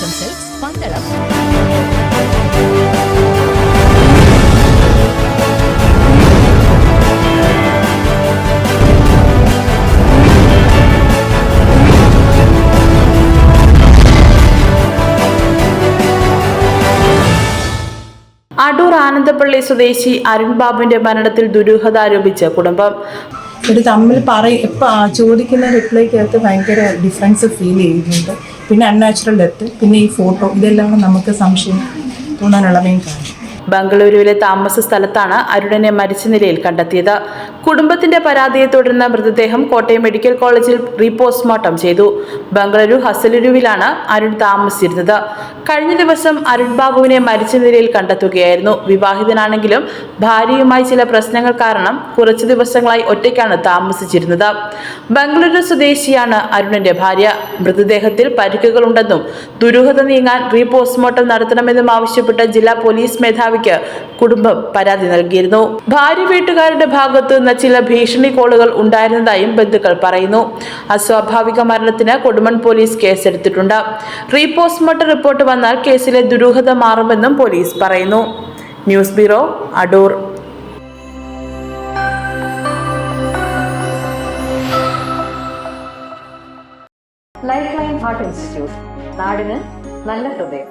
Cells Pandalam Adoor Anandappally സ്വദേശി അരുൺ ബാബുവിന്റെ മരണത്തിൽ ദുരൂഹത ആരോപിച്ച കുടുംബം. ഒരു തമ്മിൽ പറയും ഇപ്പം ചോദിക്കുന്ന റിപ്ലൈ റിപ്ലൈക്കകത്ത് ഭയങ്കര ഡിഫറൻസ് ഫീൽ ചെയ്യുന്നുണ്ട്. പിന്നെ അൺനാച്ചുറൽ ഡെത്ത് പിന്നെ ഈ ഫോട്ടോ ഇതെല്ലാം നമുക്ക് സംശയം തോന്നാനുള്ള മെയിൻ കാരണം. ബംഗളൂരുവിലെ താമസ സ്ഥലത്താണ് അരുണനെ മരിച്ച നിലയിൽ കണ്ടെത്തിയത്. കുടുംബത്തിന്റെ പരാതിയെ തുടർന്ന് മൃതദേഹം കോട്ടയം മെഡിക്കൽ കോളേജിൽ റീപോസ്റ്റ്മോർട്ടം ചെയ്തു. ബംഗളൂരു ഹസലുരുവിലാണ് അരുൺ താമസിച്ചിരുന്നത്. കഴിഞ്ഞ ദിവസം അരുൺ ബാബുവിനെ മരിച്ച നിലയിൽ കണ്ടെത്തുകയായിരുന്നു. വിവാഹിതനാണെങ്കിലും ഭാര്യയുമായി ചില പ്രശ്നങ്ങൾ കാരണം കുറച്ചു ദിവസങ്ങളായി ഒറ്റയ്ക്കാണ് താമസിച്ചിരുന്നത്. ബംഗളൂരു സ്വദേശിയാണ് അരുണിന്റെ ഭാര്യ. മൃതദേഹത്തിൽ പരിക്കുകളുണ്ടെന്നും ദുരൂഹത നീങ്ങാൻ റീപോസ്റ്റ്മോർട്ടം നടത്തണമെന്നും ആവശ്യപ്പെട്ട് ജില്ലാ പോലീസ് മേധാവിക്ക് കുടുംബം പരാതി നൽകിയിരുന്നു. ഭാര്യ വീട്ടുകാരുടെ ഭാഗത്തു നിന്ന് ചില ഭീഷണി കോളുകൾ ഉണ്ടായിരുന്നതായും ബന്ധുക്കൾ പറയുന്നു. അസ്വാഭാവിക മരണത്തിന് കൊടുമൺ പോലീസ് കേസെടുത്തിട്ടുണ്ട്. റീപോസ്റ്റ്മോർട്ടം റിപ്പോർട്ട് വന്നാൽ കേസിലെ ദുരൂഹത മാറുമെന്നും പോലീസ് പറയുന്നു. News bureau Adoor. Life line heart institute നാടിന് നല്ല ഹൃദയം.